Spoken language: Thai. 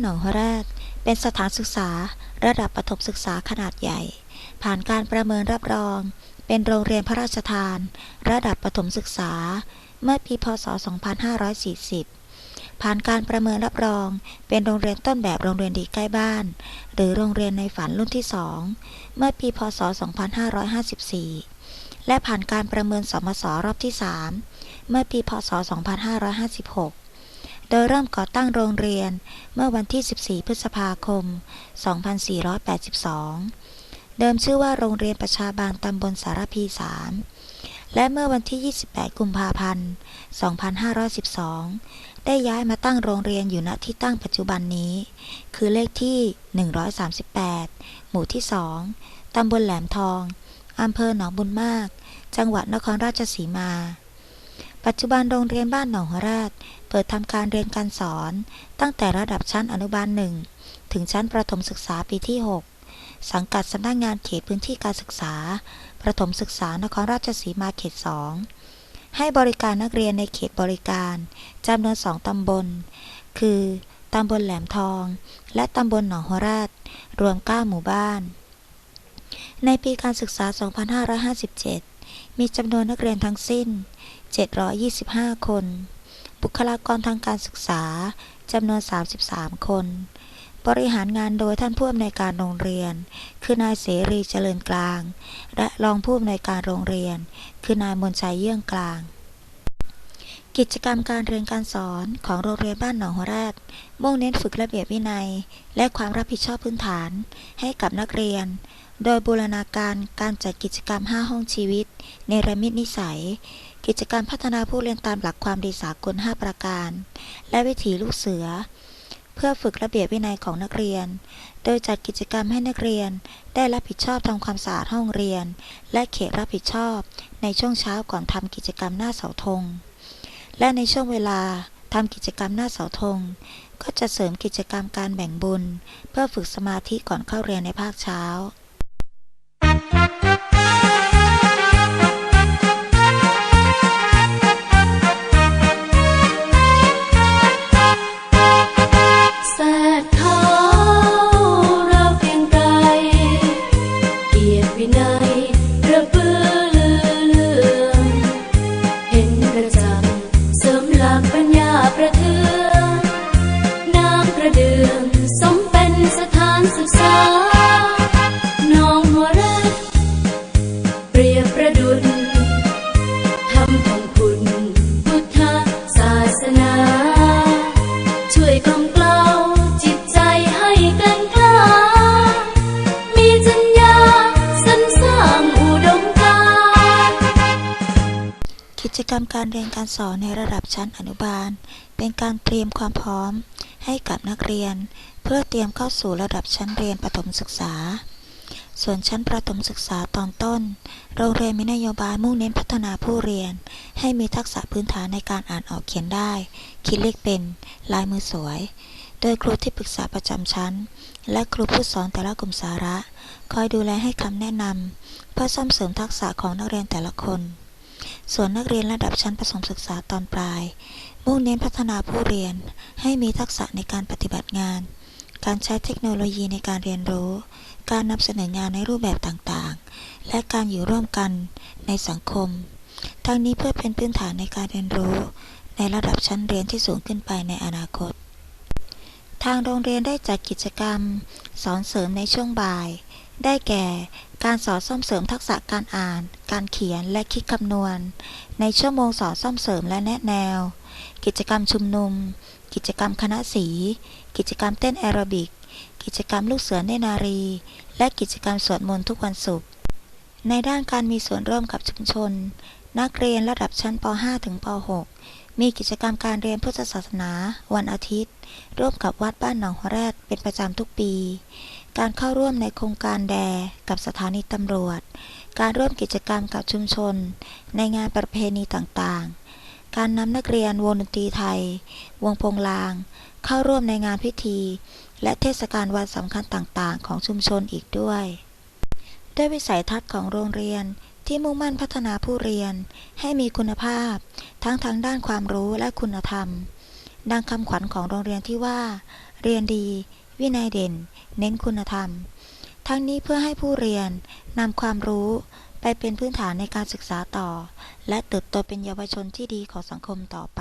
หนองฮะแรก เป็นสถานศึกษา ระดับประถมศึกษาขนาดใหญ่ ผ่านการประเมินรับรอง เป็นโรงเรียนพระราชทาน ระดับประถมศึกษา เมื่อปีพศ 2540 ผ่านการประเมินรับรอง เป็นโรงเรียนต้นแบบโรงเรียนดีใกล้บ้าน หรือโรงเรียนในฝันรุ่นที่2เมื่อปีพศ 2554 และผ่านการประเมินสมสรอบที่ 3 เมื่อปีพศ 2556 โดยเริ่มก่อตั้งโรงเรียนเมื่อวันที่ 14 พฤษภาคม 2482 เดิมชื่อว่าโรงเรียนประชาบาลตำบลสารพี3และเมื่อวันที่ 28 กุมภาพันธ์ 2512 ได้ย้ายมาตั้งโรงเรียนอยู่ณที่ตั้งปัจจุบันนี้ คือเลขที่ 138 หมู่ที่ 2 ตำบลแหลมทอง อำเภอหนองบุญมาก จังหวัดนครราชสีมา ปัจจุบันโรงเรียนบ้านหนองหัวราช เปิดทำการเรียนการสอน ตั้งแต่ระดับชั้นอนุบาลหนึ่งถึงชั้นประถมศึกษาปีที่ 6 สังกัดสำนักงงานเขตพื้นที่การศึกษา ประถมศึกษานครราชสีมาเขต 2 ให้บริการนักเรียนในเขตบริการจำนวนสองตำบล คือตำบลแหลมทอง และตำบลหนองหัวราช รวม 9 หมู่บ้าน ในปีการศึกษา 2557 มีจำนวนนักเรียนทั้งสิ้น 725 คน บุคลากรทางการศึกษาจำนวน 33 คน บริหารงานโดยท่านผู้อำนวยการโรงเรียน คือนายเสรีเจริญกลาง และรองผู้อำนวยการโรงเรียน คือนายมนชัยเยื่องกลาง กิจกรรมการเรียนการสอนของโรงเรียนบ้านหนองหัวแรดมุ่งเน้นฝึกระเบียบวินัย และความรับผิดชอบพื้นฐานให้กับนักเรียน โดยบูรณาการการจัดกิจกรรม 5 ห้องชีวิตในระมิตนิสัย กิจกรรมพัฒนาผู้เรียนตามหลักความดีสากล 5 ประการ และวิถีลูกเสือ เพื่อฝึกระเบียบวินัยของนักเรียน โดยจัดกิจกรรมให้นักเรียน ได้รับผิดชอบทำความสะอาดห้องเรียน และเขตรับผิดชอบ ในช่วงเช้าก่อนทำกิจกรรมหน้าเสาธง และในช่วงเวลาทำกิจกรรมหน้าเสาธง ก็จะเสริมกิจกรรมการแบ่งบุญ เพื่อฝึกสมาธิก่อนเข้าเรียนในภาคเช้า จกรรมการเรียนการสอนในระดับชั้นอนุบาล เป็นการเตรียมความพร้อมให้กับนักเรียน เพื่อเตรียมเข้าสู่ระดับชั้นเรียนประถมศึกษา ส่วนชั้นประถมศึกษาตอนต้น โรงเรียนมีนโยบายมุ่งเน้นพัฒนาผู้เรียน ให้มีทักษะพื้นฐานในการอ่านออกเขียนได้ คิดเลขเป็น ลายมือสวย โดยครูที่ปรึกษาประจำชั้น และครูผู้สอนแต่ละกลุ่มสาระ คอยดูแลให้คำแนะนำเพื่อซ่อมเสริมทักษะของนักเรียนแต่ละคน ส่วนนักเรียนระดับชั้นประถมศึกษาตอนปลาย มุ่งเน้นพัฒนาผู้เรียนให้มีทักษะในการปฏิบัติงาน การใช้เทคโนโลยีในการเรียนรู้ การนำเสนองานในรูปแบบต่างๆ และการอยู่ร่วมกันในสังคม ทั้งนี้เพื่อเป็นพื้นฐานในการเรียนรู้ ในระดับชั้นเรียนที่สูงขึ้นไปในอนาคต ทางโรงเรียนได้จัดกิจกรรม สอนเสริมในช่วงบ่าย ได้แก่ การสอนซ่อมเสริมทักษะการอ่าน การเขียนและคิดคำนวณ ในชั่วโมงสอนซ่อมเสริมและแนะแนว กิจกรรมชุมนุม กิจกรรมคณะสี กิจกรรมเต้นแอโรบิก กิจกรรมลูกเสือเนนารี และกิจกรรมสวดมนต์ทุกวันศุกร์ ในด้านการมีส่วนร่วมกับชุมชน นักเรียนระดับชั้นป .5 ถึงป .6 มีกิจกรรมการเรียนพุทธศาสนา วันอาทิตย์ ร่วมกับวัดบ้านหนองหัวแรดเป็นประจำทุกปี การเข้าร่วมในโครงการแดกับสถานีตำรวจ การร่วมกิจกรรมกับชุมชน ในงานประเพณีต่างๆ การนำนักเรียนวงดนตรีไทย วงโปงลาง เข้าร่วมในงานพิธี และเทศกาลวันสำคัญต่างๆ ของชุมชนอีกด้วย ด้วยวิสัยทัศน์ของโรงเรียนที่มุ่งมั่นพัฒนาผู้เรียนให้มีคุณภาพ ทั้งทางด้านความรู้และคุณธรรม ดังคำขวัญของโรงเรียนที่ว่า เรียนดี วินัยเด่น เน้นคุณธรรม ทั้งนี้เพื่อให้ผู้เรียนนำความรู้ไปเป็นพื้นฐานในการศึกษาต่อ และเติบโตเป็นเยาวชนที่ดีของสังคมต่อไป